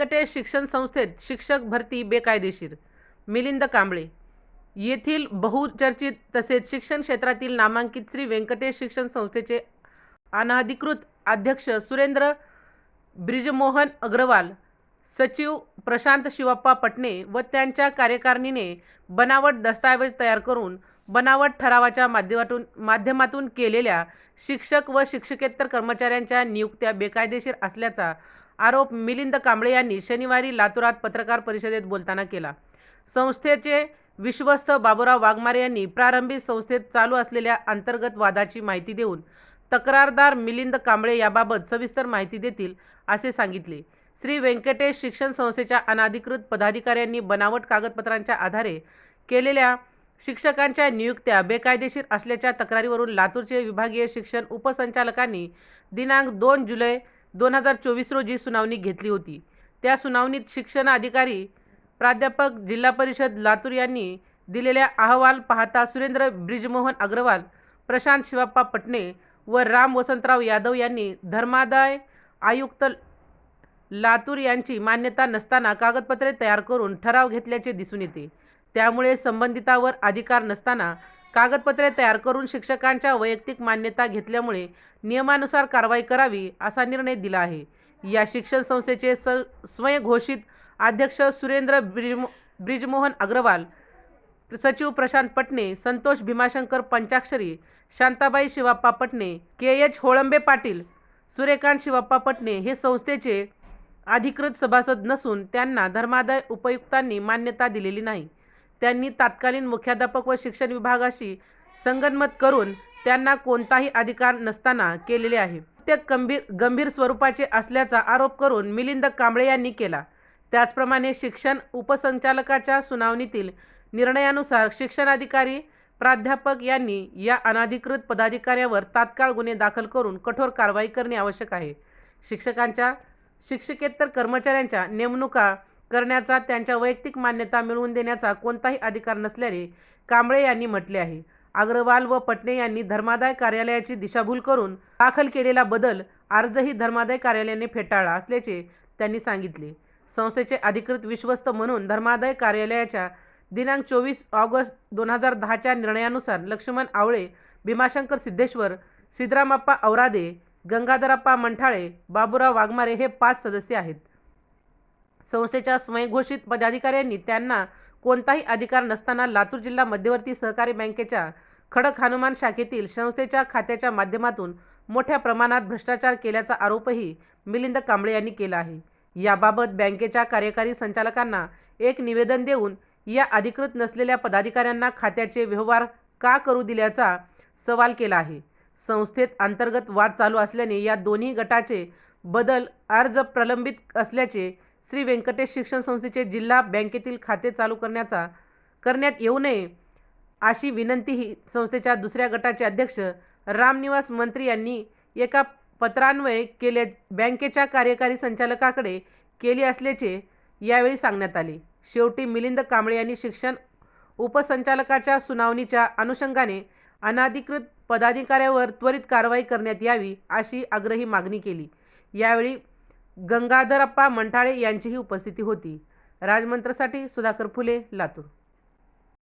व्यंकटेश शिक्षण संस्थेत शिक्षक भरती बेकायदेशीर. मिलिंद कांबळे. येथील बहुचर्चित तसेच शिक्षण क्षेत्रातील नामांकित श्री व्यंकटेश शिक्षण संस्थेचे अनाधिकृत अध्यक्ष सुरेंद्र ब्रिजमोहन अग्रवाल सचिव प्रशांत शिवप्पा पटणे व त्यांच्या कार्यकारिणीने बनावट दस्तऐवज तयार करून बनावट ठरावाच्या माध्यमातून माध्यमातून केलेल्या शिक्षक व शिक्षकेतर कर्मचाऱ्यांच्या नियुक्त्या बेकायदेशीर असल्याचा आरोप मिलिंद कांबळे यांनी शनिवारी लातूरात पत्रकार परिषदेत बोलताना केला. संस्थेचे विश्वस्त बाबुराव वाघमारे यांनी प्रारंभी संस्थेत चालू असलेल्या अंतर्गत वादाची माहिती देऊन तक्रारदार मिलिंद कांबळे याबाबत सविस्तर माहिती देतील असे सांगितले. श्री व्यंकटेश शिक्षण संस्थेच्या अनाधिकृत पदाधिकाऱ्यांनी बनावट कागदपत्रांच्या आधारे केलेल्या शिक्षकांच्या नियुक्त्या बेकायदेशीर असल्याच्या तक्रारीवरून लातूरचे विभागीय शिक्षण उपसंचालकांनी दिनांक दोन जुलै दोन हजार चोवीस रोजी सुनावणी घेतली होती. त्या सुनावणीत शिक्षण अधिकारी प्राध्यापक जिल्हा परिषद लातूर यांनी दिलेल्या अहवाल पाहता सुरेंद्र ब्रिजमोहन अग्रवाल प्रशांत शिवाप्पा पटणे व राम वसंतराव यादव यांनी धर्मादाय आयुक्त लातूर यांची मान्यता नसताना कागदपत्रे तयार करून ठराव घेतल्याचे दिसून येते. त्यामुळे संबंधितावर अधिकार नसताना कागदपत्रे तयार करून शिक्षकांच्या वैयक्तिक मान्यता घेतल्यामुळे नियमानुसार कारवाई करावी असा निर्णय दिला आहे. या शिक्षण संस्थेचे स स्वयंघोषित अध्यक्ष सुरेंद्र ब्रिजमो ब्रिजमोहन अग्रवाल सचिव प्रशांत पटणे संतोष भीमाशंकर पंचाक्षरी शांताबाई शिवाप्पा पटणे के एच होळंबे पाटील सूर्यकांत शिवाप्पा पटणे हे संस्थेचे अधिकृत सभासद नसून त्यांना धर्मादाय उपयुक्तांनी मान्यता दिलेली नाही. त्यांनी तात्कालीन मुख्याध्यापक व शिक्षण विभागाशी संगनमत करून त्यांना कोणताही अधिकार नसताना केलेले आहे. ते गंभीर गंभीर स्वरूपाचे असल्याचा आरोप करून मिलिंद कांबळे यांनी केला. त्याचप्रमाणे शिक्षण उपसंचालकाच्या सुनावणीतील निर्णयानुसार शिक्षणाधिकारी प्राध्यापक यांनी या अनाधिकृत पदाधिकाऱ्यावर तात्काळ गुन्हे दाखल करून कठोर कारवाई करणे आवश्यक आहे. शिक्षकांच्या शिक्षकेतर कर्मचाऱ्यांच्या नेमणुका करण्याचा त्यांच्या वैयक्तिक मान्यता मिळवून देण्याचा कोणताही अधिकार नसल्याने कांबळे यांनी म्हटले आहे. अग्रवाल व पटणे यांनी धर्मादाय कार्यालयाची दिशाभूल करून दाखल केलेला बदल अर्जही धर्मादाय कार्यालयाने फेटाळला असल्याचे त्यांनी सांगितले. संस्थेचे अधिकृत विश्वस्त म्हणून धर्मादाय कार्यालयाच्या दिनांक चोवीस ऑगस्ट दोन हजार दहाच्या निर्णयानुसार लक्ष्मण आवळे भीमाशंकर सिद्धेश्वर सिद्धरामप्पा औरादे गंगाधरप्पा मंठाळे बाबुराव वाघमारे हे पाच सदस्य आहेत. संस्थेच्या स्वयंघोषित पदाधिकाऱ्यांनी त्यांना कोणताही अधिकार नसताना लातूर जिल्हा मध्यवर्ती सहकारी बँकेच्या खडक हनुमान शाखेतील संस्थेच्या खात्याच्या माध्यमातून मोठ्या प्रमाणात भ्रष्टाचार केल्याचा आरोपही मिलिंद कांबळे यांनी केला आहे. याबाबत बँकेच्या कार्यकारी संचालकांना एक निवेदन देऊन या अधिकृत नसलेल्या पदाधिकाऱ्यांना खात्याचे व्यवहार का करू दिल्याचा सवाल केला आहे. संस्थेत अंतर्गत वाद चालू असल्याने या दोन्ही गटाचे बदल अर्ज प्रलंबित असल्याचे श्री व्यंकटेश शिक्षण संस्थेचे जिल्हा बँकेतील खाते चालू करण्याचा करण्यात येऊ नये अशी विनंतीही संस्थेच्या दुसऱ्या गटाचे अध्यक्ष रामनिवास मंत्री यांनी एका पत्रान्वये केले बँकेच्या कार्यकारी संचालकाकडे केली असल्याचे यावेळी सांगण्यात आले. शेवटी मिलिंद कांबळे यांनी शिक्षण उपसंचालकाच्या सुनावणीच्या अनुषंगाने अनाधिकृत पदाधिकाऱ्यावर त्वरित कारवाई करण्यात यावी अशी आग्रही मागणी केली. यावेळी गंगाधरप्पा मंठाळे यांचीही उपस्थिती होती. राजमंत्रसाठी सुधाकर फुले लातूर.